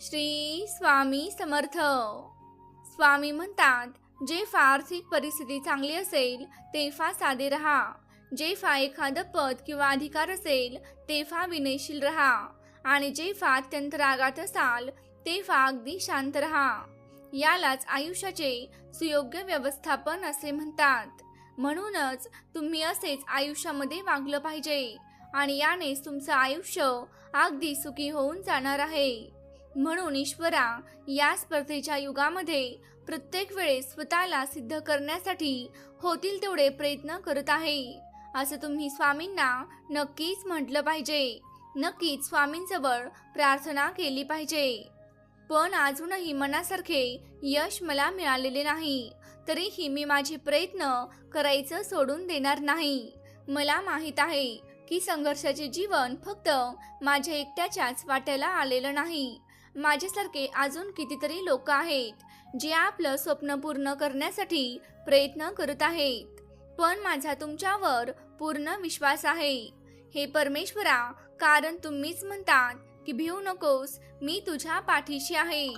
श्री स्वामी समर्थ. स्वामी म्हणतात जे फार आर्थिक परिस्थिती चांगली असेल तेफा साधे राहा. जे फार एखादं पद किंवा अधिकार असेल तेफा विनयशील राहा. आणि जे फार अत्यंत रागात असाल तेव्हा अगदी शांत राहा. यालाच आयुष्याचे सुयोग्य व्यवस्थापन असे म्हणतात. म्हणूनच तुम्ही असेच आयुष्यामध्ये वागलं पाहिजे. आणि यानेच तुमचं आयुष्य अगदी सुखी होऊन जाणार आहे. म्हणून ईश्वरा या स्पर्धेच्या युगामध्ये प्रत्येक वेळेस स्वतःला सिद्ध करण्यासाठी होतील तेवढे प्रयत्न करत आहे. असं तुम्ही स्वामींना नक्कीच म्हटलं पाहिजे. नक्कीच स्वामींजवळ प्रार्थना केली पाहिजे. पण अजूनही मनासारखे यश मला मिळालेले नाही. तरीही मी माझे प्रयत्न करायचं सोडून देणार नाही. मला माहीत आहे की संघर्षाचे जीवन फक्त माझ्या एकट्याच्याच वाट्याला आलेलं नाही. माझ्यासारखे अजून कितीतरी लोक आहेत जे आपलं स्वप्न पूर्ण करण्यासाठी प्रयत्न करत आहेत. पण माझा तुमच्यावर पूर्ण विश्वास आहे. हे परमेश्वरा कारण तुम्हीच म्हणतात की भिवू नकोस मी तुझ्या पाठीशी आहे.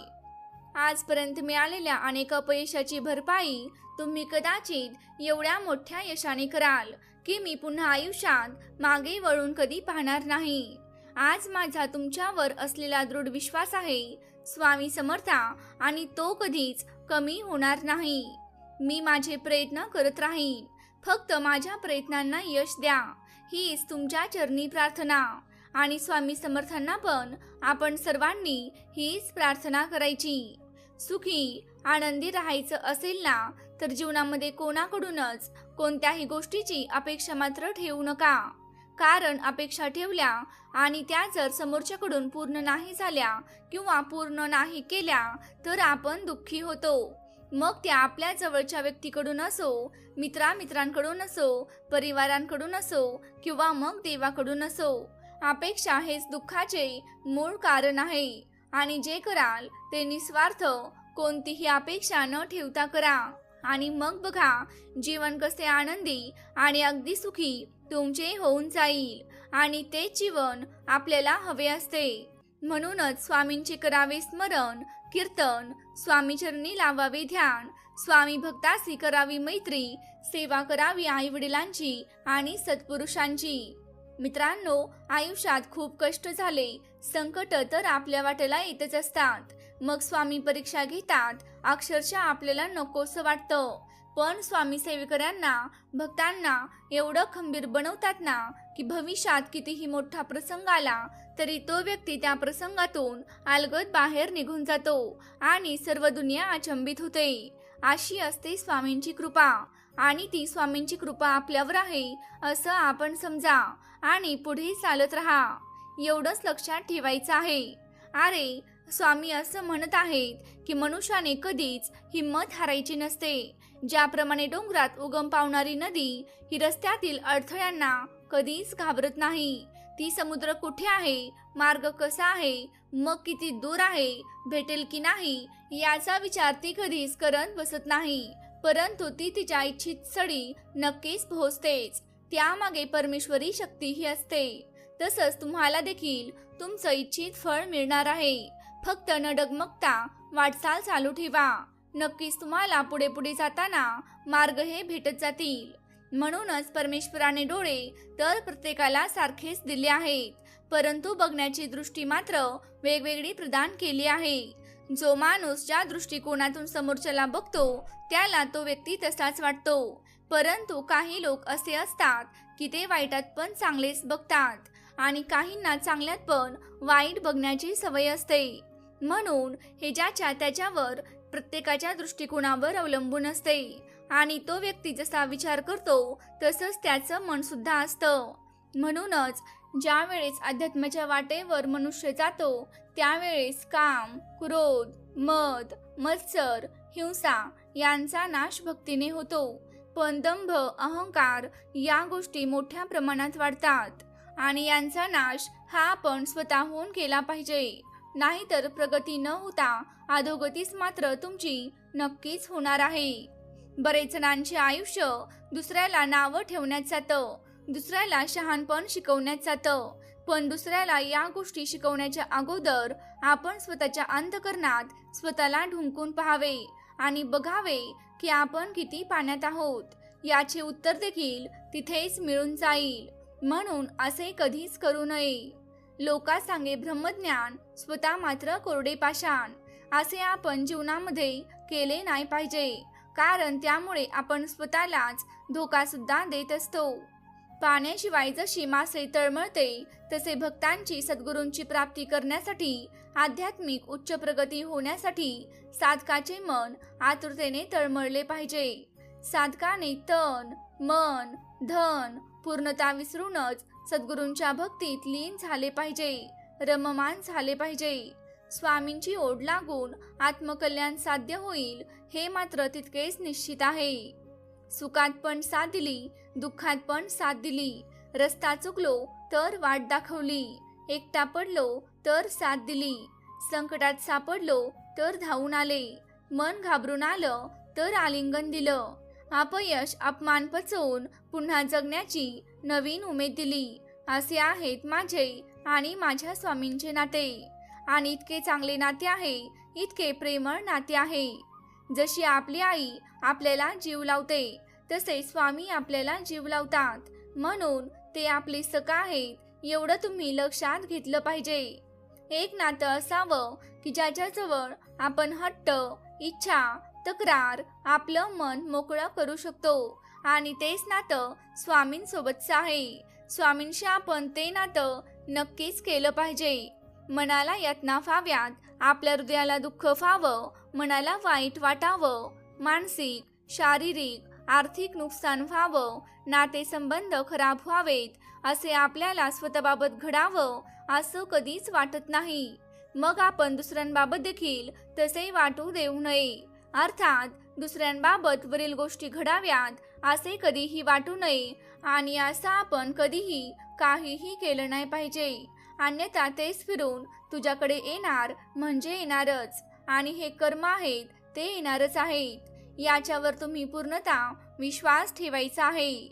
आजपर्यंत मिळालेल्या अनेक अपयशाची भरपाई तुम्ही कदाचित एवढ्या मोठ्या यशाने कराल की मी पुन्हा आयुष्यात मागे वळून कधी पाहणार नाही. आज माझा तुमच्यावर असलेला दृढ विश्वास आहे. स्वामी समर्था आणि तो कधीच कमी होणार नाही. मी माझे प्रयत्न करत राहीन. फक्त माझ्या प्रयत्नांना यश द्या. हीच तुमच्या चरणी प्रार्थना. आणि स्वामी समर्थांना पण आपण सर्वांनी हीच प्रार्थना करायची. सुखी आनंदी राहायचं असेल ना तर जीवनामध्ये कोणाकडूनच कोणत्याही गोष्टीची अपेक्षा मात्र ठेवू नका. कारण अपेक्षा ठेवल्या आणि त्या जर समोरच्याकडून पूर्ण नाही झाल्या किंवा पूर्ण नाही केल्या तर आपण दुःखी होतो. मग त्या आपल्या जवळच्या व्यक्तीकडून असो मित्रा मित्रांकडून असो परिवारांकडून असो किंवा मग देवाकडून असो अपेक्षा हेच दुःखाचे मूळ कारण आहे आणि जे कराल ते निस्वार्थ कोणतीही अपेक्षा न ठेवता करा. आणि मग बघा जीवन कसे आनंदी आणि अगदी सुखी तुमचे होऊन जाईल आणि ते जीवन आपल्याला हवे असते. म्हणूनच स्वामींचे करावे स्मरण कीर्तन स्वामीचरणी लावावे ध्यान स्वामी भक्तासी करावी मैत्री सेवा करावी आई वडिलांची आणि सत्पुरुषांची. मित्रांनो आयुष्यात खूप कष्ट झाले संकट तर आपल्या वाटेला येतच असतात. मग स्वामी परीक्षा घेतात अक्षरशः आपल्याला नकोसं वाटतं. पण स्वामी सेवेकऱ्यांना भक्तांना एवढं खंबीर बनवतात ना की भविष्यात कितीही मोठा प्रसंग आला तरी तो व्यक्ती त्या प्रसंगातून अलगद बाहेर निघून जातो आणि सर्व दुनिया अचंबित होते. अशी असते स्वामींची कृपा आणि ती स्वामींची कृपा आपल्यावर आहे असं आपण समजा आणि पुढे चालत राहा. एवढंच लक्षात ठेवायचं आहे. अरे स्वामी असं म्हणत आहेत की मनुष्याने कधीच हिंमत हारायची नसते. ज्याप्रमाणे डोंगरात उगम पावणारी नदी ही रस्त्यातील अडथळ्यांना कधीच घाबरत नाही. ती समुद्र कुठे आहे? मार्ग कसा आहे? मग किती दूर आहे? भेटेल की नाही? याचा विचार ती कधीच करत बसत नाही. परंतु ती तिच्या इच्छित सडी नक्कीच पोहोचतेच. त्यामागे परमेश्वरी शक्ती ही असते. तसंच तुम्हाला देखील तुमचं इच्छित फळ मिळणार आहे. फक्त न डगमगता वाटचाल चालू ठेवा. नक्कीच तुम्हाला पुढे पुढे जाताना मार्ग हे भेटत जातील. म्हणूनच परमेश्वराने डोळे तर प्रत्येकाला सारखेच दिले आहेत. परंतु बघण्याची दृष्टी मात्र वेगवेगळी प्रदान केली आहे. जो माणूस ज्या दृष्टिकोनातून समोरच्याला बघतो त्याला तो व्यक्ती तसाच वाटतो. परंतु काही लोक असे असतात की ते वाईटात पण चांगलेच बघतात आणि काहींना चांगल्यात पण वाईट बघण्याची सवय असते. म्हणून हे ज्याच्या त्याच्यावर प्रत्येकाच्या दृष्टिकोनावर अवलंबून असते. आणि तो व्यक्ती जसा विचार करतो तसंच त्याचं मन सुद्धा असतं. म्हणूनच ज्यावेळेस अध्यात्माच्या वाटेवर मनुष्य जातो त्यावेळेस काम क्रोध मद मत्सर हिंसा यांचा नाश भक्तीने होतो. पण दंभ अहंकार या गोष्टी मोठ्या प्रमाणात वाढतात. आणि यांचा नाश हा आपण स्वतःहून केला पाहिजे. नाहीतर प्रगती न होता अधोगतीच मात्र तुमची नक्कीच होणार आहे. बरेच जणांचे आयुष्य दुसऱ्याला नावं ठेवण्यात जातं दुसऱ्याला शहाणपण शिकवण्यात जातं पण दुसऱ्याला या गोष्टी शिकवण्याच्या अगोदर आपण स्वतःच्या अंतकरणात स्वतःला ढुंकून पाहावे आणि बघावे की आपण किती पाण्यात आहोत याचे उत्तर देखील तिथेच मिळून जाईल. म्हणून असे कधीच करू नये. लोका सांगे ब्रह्मज्ञान स्वतः मात्र कोरडे पाषाण. असे आपण जीवनामध्ये केले नाही पाहिजे. कारण त्यामुळे आपण स्वतःलाच धोका सुद्धा देत असतो. पाण्याशिवाय जशी मासे तळमळते तसे भक्तांची सद्गुरूंची प्राप्ती करण्यासाठी आध्यात्मिक उच्च प्रगती होण्यासाठी साधकाचे मन आतुरतेने तळमळले पाहिजे. साधकाने तन मन धन पूर्णता विसरूनच सद्गुरूंच्या भक्तीत लीन झाले पाहिजे रममान झाले पाहिजे. स्वामींची ओढ लागून आत्मकल्याण साध्य होईल हे मात्र तितकेच निश्चित आहे. सुखात पण साथ दिली दुःखात पण साथ दिली. रस्ता चुकलो तर वाट दाखवली. एकटा पडलो तर साथ दिली. संकटात सापडलो तर धावून आले. मन घाबरून आलं तर आलिंगन दिलं. अपयश अपमान पचवून पुन्हा जगण्याची नवीन उमेद दिली. असे आहेत माझे आणि माझ्या स्वामींचे नाते. आणि इतके चांगले नाते आहे इतके प्रेमळ नाते आहे. जशी आपली आई आपल्याला जीव लावते तसे स्वामी आपल्याला जीव लावतात. म्हणून ते आपले सखा आहेत एवढं तुम्ही लक्षात घेतलं पाहिजे. एक नातं असावं की ज्याच्याजवळ आपण हट्ट इच्छा तक्रार आपलं मन मोकळं करू शकतो. आणि तेच नातं स्वामींसोबतचं आहे. स्वामींशी आपण ते नातं नक्कीच केलं पाहिजे. मनाला यातना फाव्यात आपल्या हृदयाला दुःख फावं मनाला वाईट वाटावं मानसिक शारीरिक आर्थिक नुकसान व्हावं नातेसंबंध खराब व्हावेत असे आपल्याला स्वतःबाबत घडावं असं कधीच वाटत नाही. मग आपण दुसऱ्यांबाबत देखील तसे वाटू देऊ नये. अर्थात दुसऱ्यांबाबत वरील गोष्टी घडाव्यात असे कधीही वाटू नये आणि असं आपण कधीही काहीही केलं नाही पाहिजे. अन्यथा तेच फिरून तुझ्याकडे येणार म्हणजे येणारच आणि हे कर्म आहेत ते येणारच आहेत. याच्यावर तुम्ही पूर्णतः विश्वास ठेवायचा आहे.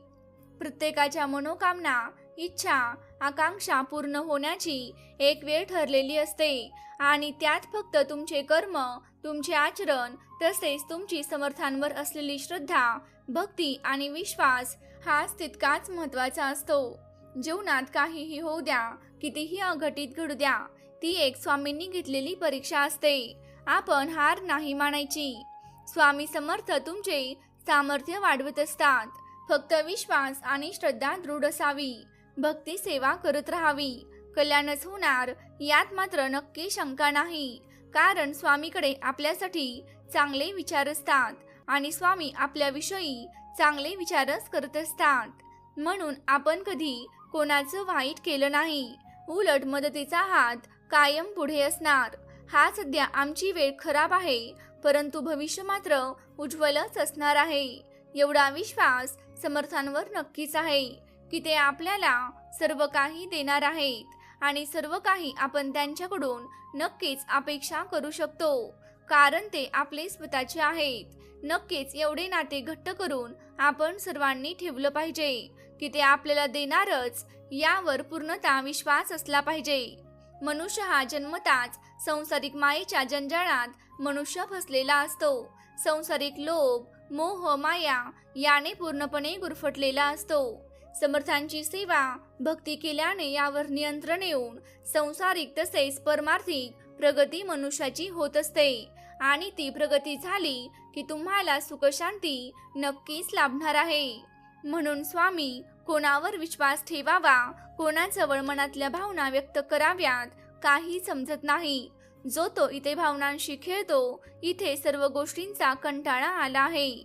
प्रत्येकाच्या मनोकामना इच्छा आकांक्षा पूर्ण होण्याची एक वेळ ठरलेली असते आणि त्यात फक्त तुमचे कर्म तुमचे आचरण तसेच तुमची समर्थांवर असलेली श्रद्धा भक्ती आणि विश्वास हाच तितकाच महत्त्वाचा असतो. जीवनात काहीही होऊ द्या कितीही अघटित घडू द्या ती एक स्वामींनी घेतलेली परीक्षा असते. आपण हार नाही मानायची. स्वामी समर्थ तुमचे सामर्थ्य वाढवत असतात. फक्त विश्वास आणि श्रद्धा दृढ असावी. भक्ती सेवा करत राहावी. कल्याणच होणार यात मात्र नक्की शंका नाही. कारण स्वामीकडे आपल्यासाठी चांगले विचार असतात. आणि स्वामी आपल्याविषयी चांगले विचारच करत असतात. म्हणून आपण कधी कोणाचं वाईट केलं नाही. उलट मदतीचा हात कायम पुढे असणार. हा सध्या आमची वेळ खराब आहे परंतु भविष्य मात्र उज्ज्वलच असणार आहे. एवढा विश्वास समर्थांवर नक्कीच आहे की ते आपल्याला सर्व काही देणार आहेत आणि सर्व काही आपण त्यांच्याकडून नक्कीच अपेक्षा करू शकतो कारण ते आपले स्वतःचे आहेत. नक्कीच एवढे नाते घट्ट करून आपण सर्वांनी ठेवलं पाहिजे. की ते आपल्याला देणारच यावर पूर्णता विश्वास असला पाहिजे. मनुष्य हा जन्मताच संसारिक मायेच्या जंजाळात मनुष्य फसलेला असतो. संसारिक लोभ मोह माया याने पूर्णपणे गुरफटलेला असतो. समर्थांची सेवा भक्ती केल्याने यावर नियंत्रण येऊन संसारिक तसेच परमार्थिक प्रगती मनुष्याची होत असते. आणि ती प्रगती झाली की तुम्हाला सुखशांती नक्कीच लाभणार आहे. म्हणून स्वामी कोणावर विश्वास ठेवावा कोणाजवळ मनातल्या भावना व्यक्त कराव्यात काही समजत नाही. जो तो इथे भावनांशी खेळतो इथे सर्व गोष्टींचा कंटाळा आला आहे.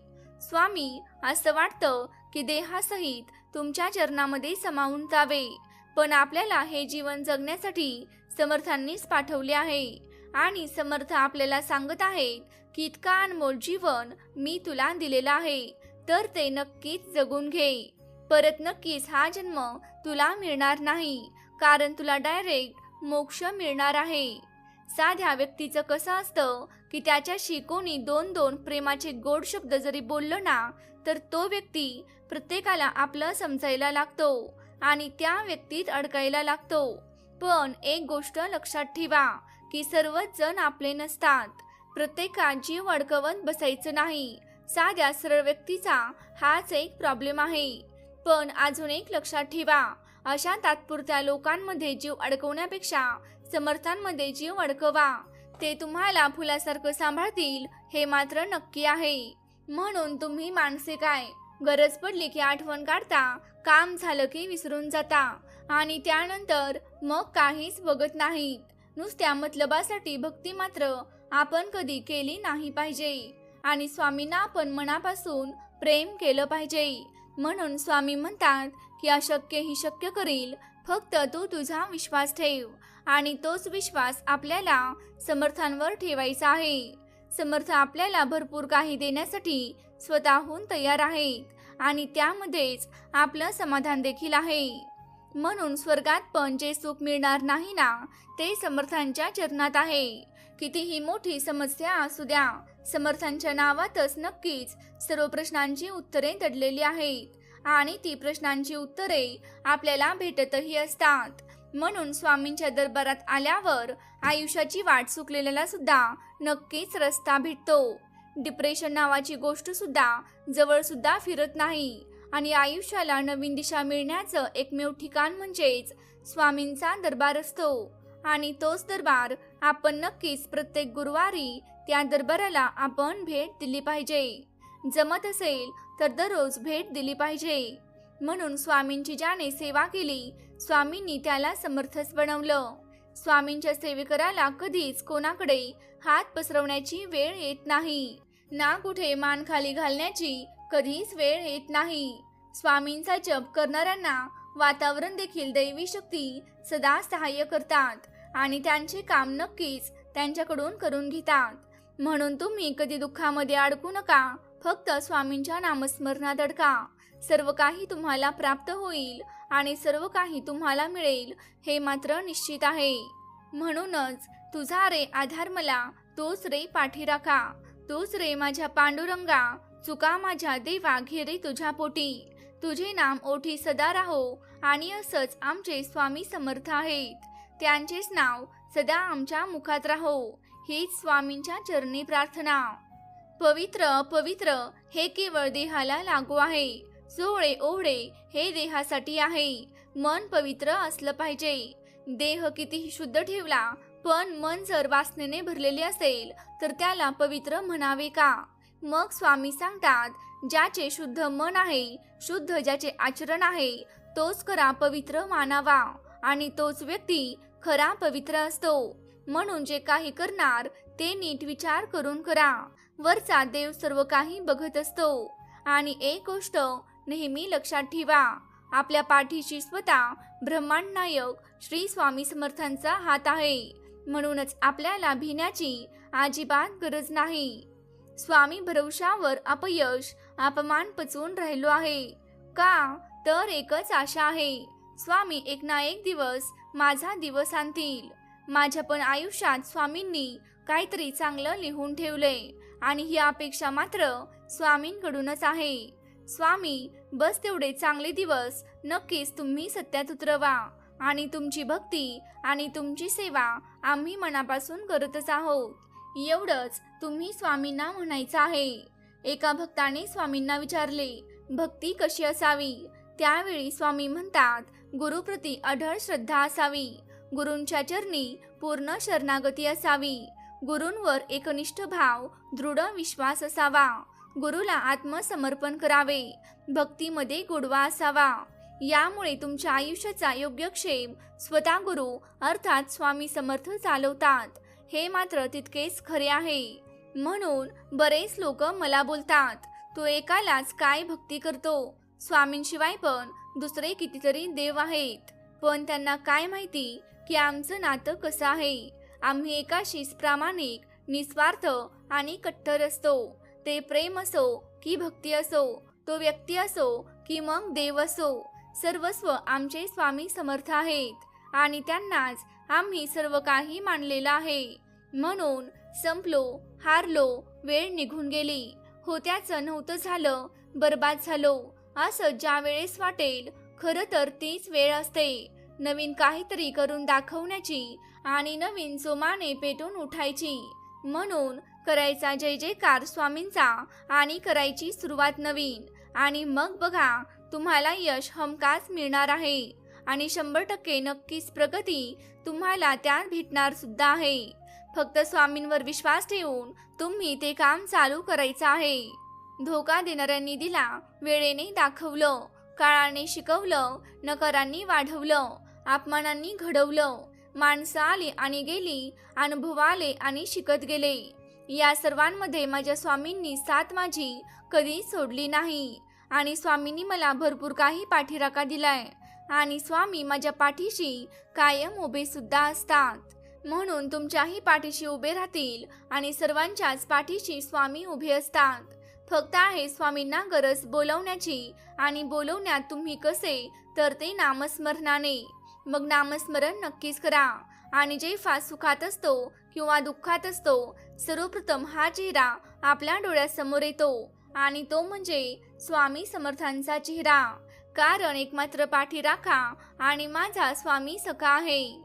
स्वामी असं वाटतं की देहासहित तुमच्या चरणामध्ये समावून जावे. पण आपल्याला हे जीवन जगण्यासाठी समर्थांनीच पाठवले आहे. आणि समर्थ आपल्याला सांगत आहेत की इतका अनमोल जीवन मी तुला दिलेला आहे तर ते नक्कीच जगून घे. परत नक्कीच हा जन्म तुला मिळणार नाही कारण तुला डायरेक्ट मोक्ष मिळणार आहे. साध्या व्यक्तीचं कसं असतं की त्याच्याशी कोणी दोन दोन प्रेमाचे गोड शब्द जरी बोललो ना तर तो व्यक्ती प्रत्येकाला आपलं समजायला लागतो आणि त्या व्यक्तीत अडकायला लागतो. पण एक गोष्ट लक्षात ठेवा की सर्वच जण आपले नसतात. प्रत्येकात जीव अडकवत बसायचं नाही. साध्या सरळ व्यक्तीचा हाच एक प्रॉब्लेम आहे. पण अजून एक लक्षात ठेवा अशा तात्पुरत्या लोकांमध्ये जीव अडकवण्यापेक्षा समर्थांमध्ये जीव अडकवा. ते तुम्हाला फुलासारखं सांभाळतील हे मात्र नक्की आहे. म्हणून तुम्ही माणसे काय? गरज पडली की आठवण काढता काम झालं की विसरून जाता. आणि त्यानंतर मग काहीच बघत नाहीत. नुसत्या मतलबासाठी भक्ती मात्र आपण कधी केली नाही पाहिजे. आणि स्वामींना आपण मनापासून प्रेम केलं पाहिजे. म्हणून स्वामी म्हणतात की अशक्य ही शक्य करील. फक्त तू तुझा विश्वास ठेव. आणि तोच विश्वास आपल्याला समर्थांवर ठेवायचा आहे. समर्थ आपल्याला भरपूर काही देण्यासाठी स्वतःहून तयार आहेत. आणि त्यामध्येच आपलं समाधान देखील आहे. म्हणून स्वर्गात पण जे सुख मिळणार नाही ना ते समर्थांच्या चरणात आहे. कितीही मोठी समस्या असू द्या समर्थांच्या नावातच नक्कीच सर्व प्रश्नांची उत्तरे दडलेली आहेत आणि ती प्रश्नांची उत्तरे आपल्याला भेटतही असतात. म्हणून स्वामींच्या दरबारात आल्यावर आयुष्याची वाट चुकलेल्याला सुद्धा नक्कीच रस्ता भेटतो. डिप्रेशन नावाची गोष्ट सुद्धा जवळ सुद्धा फिरत नाही आणि आयुष्याला नवीन दिशा मिळण्याचं एकमेव ठिकाण म्हणजेच स्वामींचा दरबार असतो. आणि तोच दरबार आपण नक्कीच प्रत्येक गुरुवारी त्या दरबाराला आपण भेट दिली पाहिजे. जमत असेल तर दररोज भेट दिली पाहिजे. म्हणून स्वामींची ज्याने सेवा केली स्वामींनी त्याला समर्थच बनवलं. स्वामींच्या सेवेकराला कधीच कोणाकडे हात पसरवण्याची वेळ येत नाही. ना कुठे मान खाली घालण्याची कधीच वेळ येत नाही. स्वामींचा जप करणाऱ्यांना वातावरण देखील दैवी शक्ती सदा सहाय्य करतात आणि त्यांचे काम नक्कीच त्यांच्याकडून करून घेतात. म्हणून तुम्ही कधी दुःखामध्ये अडकू नका फक्त स्वामींच्या नामस्मरणात अडका. सर्व काही तुम्हाला प्राप्त होईल आणि सर्व काही तुम्हाला मिळेल हे मात्र निश्चित आहे. म्हणूनच तुझा रे आधार मला तोच रे पाठी राखा. तोच रे माझ्या पांडुरंगा चुका माझ्या देवा घेरे तुझ्या पोटी. तुझे नाम ओठी सदा राहो आणि असंच आमचे स्वामी समर्थ आहेत. त्यांचेच नाव सदा आमच्या मुखात राहो. हीच स्वामींच्या चरणी प्रार्थना. पवित्र पवित्र हे केवळ देहाला लागू आहे. सोहळे ओढे हे देहासाठी आहे. मन पवित्र असलं पाहिजे. देह कितीही शुद्ध ठेवला पण मन जर वासनेने भरलेले असेल तर त्याला पवित्र म्हणावे का? मग स्वामी सांगतात ज्याचे शुद्ध मन आहे शुद्ध ज्याचे आचरण आहे तोच खरा पवित्र मानावा आणि तोच व्यक्ती खरा पवित्र असतो. म्हणून जे काही करणार ते नीट विचार करून करा. वरचा देव सर्व काही बघत असतो. आणि एक गोष्ट नेहमी लक्षात ठेवा आपल्या पाठीशी स्वतः ब्रह्मांड नायक श्री स्वामी समर्थांचा हात आहे. म्हणूनच आपल्याला भिण्याची अजिबात गरज नाही. स्वामी भरवशावर अपयश अपमान पचवून राहिलो आहे. का? तर एकच आशा आहे. स्वामी एक ना एक दिवस माझा दिवस आणतील. माझ्या पण आयुष्यात स्वामींनी काहीतरी चांगलं लिहून ठेवले आणि ही अपेक्षा मात्र स्वामींकडूनच आहे. स्वामी बस तेवढे चांगले दिवस नक्कीच तुम्ही सत्यात उतरवा आणि तुमची भक्ती आणि तुमची सेवा आम्ही मनापासून करतच आहोत. एवढंच तुम्ही स्वामींना म्हणायचं आहे. एका भक्ताने स्वामींना विचारले भक्ती कशी असावी? त्यावेळी स्वामी म्हणतात गुरुप्रती अढळ श्रद्धा असावी. गुरूंच्या चरणी पूर्ण शरणागती असावी. गुरूंवर एकनिष्ठ भाव दृढ विश्वास असावा. गुरुला आत्मसमर्पण करावे. भक्तीमध्ये गोडवा असावा. यामुळे तुमच्या आयुष्याचा योग्यक्षेम स्वतः गुरु अर्थात स्वामी समर्थ चालवतात. हे मात्र तितकेच खरे आहे. म्हणून बरेच लोक मला बोलतात तो एकालाच काय भक्ती करतो? स्वामींशिवाय पण दुसरे कितीतरी देव आहेत. पण त्यांना काय माहिती की आमचं नातं कसं आहे? आम्ही एकाशीच प्रामाणिक निस्वार्थ आणि कट्टर असतो. ते प्रेम असो की भक्ती असो तो व्यक्ती असो की मग देव असो. सर्वस्व आमचे स्वामी समर्थ आहेत आणि त्यांनाच आम्ही सर्व काही मानलेलं आहे. म्हणून संपलो हारलो वेळ निघून गेली. होत्याचं नव्हतं झालं बर्बाद झालो. असं ज्या वेळेस वाटेल खरं तर तीच वेळ असते. नवीन काहीतरी करून दाखवण्याची आणि नवीन जोमाने पेटून उठायची. म्हणून करायचा जय जयकार स्वामींचा आणि करायची सुरुवात नवीन. आणि मग बघा तुम्हाला यश हमखास मिळणार आहे. आणि शंभर टक्के नक्कीच प्रगती तुम्हाला त्यात भेटणार सुद्धा आहे. फक्त स्वामींवर विश्वास ठेवून तुम्ही ते काम चालू करायचं आहे. धोका देणाऱ्यांनी दिला वेळेने दाखवलं काळाने शिकवलं नकारांनी वाढवलं अपमानांनी घडवलं. माणसं आली आणि गेली अनुभव आले आणि शिकत गेले. या सर्वांमध्ये माझ्या स्वामींनी साथ माझी कधी सोडली नाही. आणि स्वामींनी मला भरपूर काही पाठीराखा दिलाय. आणि स्वामी माझ्या पाठीशी कायम उभे सुद्धा असतात. म्हणून तुमच्याही पाठीशी उभे राहतील आणि सर्वांच्याच पाठीशी स्वामी उभे असतात. फक्त आहे स्वामींना गरज बोलवण्याची आणि बोलवण्यात तुम्ही कसे तर ते नामस्मरणाने. मग नामस्मरण नक्कीच करा. आणि जे फास सुखात असतो किंवा दुःखात असतो सर्वप्रथम हा चेहरा आपल्या डोळ्यासमोर येतो आणि तो म्हणजे स्वामी समर्थांचा चेहरा. कारण एकमात्र पाठी राखा आणि माझा स्वामी सखा आहे.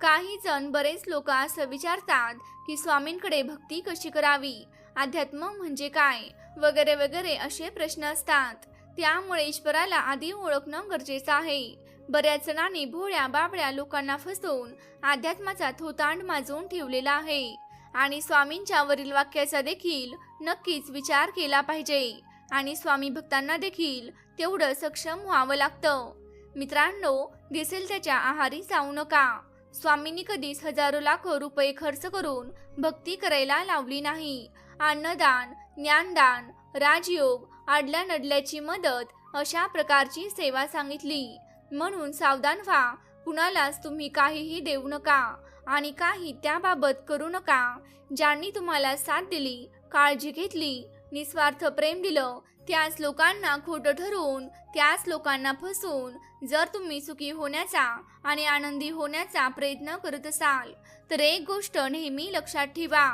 काही जण बरेच लोक असं विचारतात की स्वामींकडे भक्ती कशी करावी? अध्यात्म म्हणजे काय? वगैरे वगैरे असे प्रश्न असतात. त्यामुळे ईश्वराला आधी ओळखणं गरजेचं आहे. बऱ्याच जणांनी भोळ्या बाबड्या लोकांना फसवून अध्यात्माचा थोतांड माजवून ठेवलेला आहे. आणि स्वामींच्या वरील वाक्याचा देखील नक्कीच विचार केला पाहिजे. आणि स्वामी भक्तांना देखील तेवढं सक्षम व्हावं लागतं. मित्रांनो दिसेल त्याच्या आहारी जाऊ नका. स्वामींनी कधीच हजारो लाखो रुपये खर्च करून भक्ती करायला लावली नाही. अन्नदान ज्ञानदान राजयोग आडल्या नडल्याची मदत अशा प्रकारची सेवा सांगितली. म्हणून सावधान व्हा. कुणालाच तुम्ही काहीही देऊ नका आणि काही त्याबाबत करू नका. ज्यांनी तुम्हाला साथ दिली काळजी घेतली निस्वार्थ प्रेम दिलं त्याच लोकांना खोटं ठरवून त्याच लोकांना फसवून जर तुम्ही सुखी होण्याचा आणि आनंदी होण्याचा प्रयत्न करत असाल तर एक गोष्ट नेहमी लक्षात ठेवा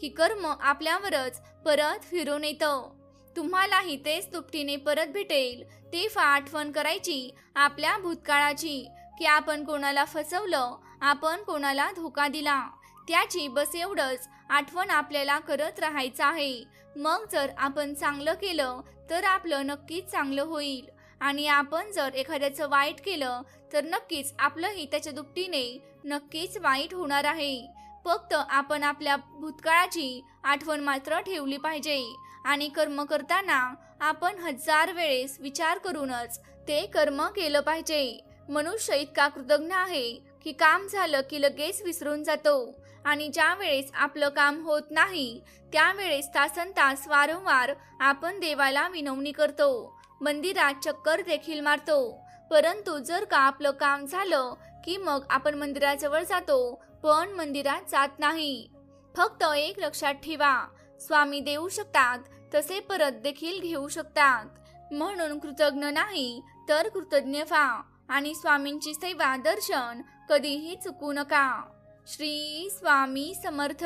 की कर्म आपल्यावरच परत फिरून येतं. तुम्हालाही तेच तुपटीने परत भेटेल तेव्हा आठवण करायची आपल्या भूतकाळाची की आपण कोणाला फसवलं आपण कोणाला धोका दिला त्याची बस एवढंच आठवण आपल्याला करत राहायचं आहे. मग जर आपण चांगलं केलं तर आपलं नक्कीच चांगलं होईल. आणि आपण जर एखाद्याचं वाईट केलं तर नक्कीच आपलंही त्याच्या दुपटीने नक्कीच वाईट होणार आहे. फक्त आपण आपल्या भूतकाळाची आठवण मात्र ठेवली पाहिजे. आणि कर्म करताना आपण हजार वेळेस विचार करूनच ते कर्म केलं पाहिजे. मनुष्य इतका कृतज्ञ आहे की काम झालं की लगेच विसरून जातो. आणि ज्यावेळेस आपलं काम होत नाही त्यावेळेस तासन तास वारंवार आपण देवाला विनवणी करतो. मंदिरात चक्कर देखील मारतो. परंतु जर का आपलं काम झालं की मग आपण मंदिराजवळ जातो पण मंदिरात जात नाही. फक्त एक लक्षात ठेवा स्वामी देऊ शकतात तसे परत देखील घेऊ शकतात. म्हणून कृतज्ञ नाही तर कृतज्ञ व्हा. आणि स्वामींची सेवा दर्शन कधीही चुकू नका. श्री स्वामी समर्थ.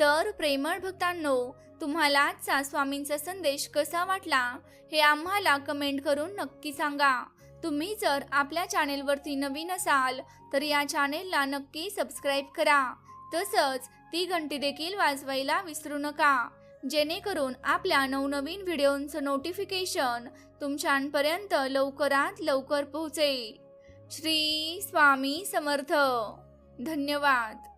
तर प्रेमळ भक्तांनो तुम्हाला आजचा स्वामींचा संदेश कसा वाटला हे आम्हाला कमेंट करून नक्की सांगा. तुम्ही जर आपल्या चॅनेलवरती नवीन असाल तर या चॅनेलला नक्की सबस्क्राईब करा. तसंच ती घंटी देखील वाजवायला विसरू नका. जेणेकरून आपल्या नवनवीन व्हिडिओंचं नोटिफिकेशन तुमच्यापर्यंत लवकरात लवकर पोहोचेल. श्री स्वामी समर्थ. धन्यवाद.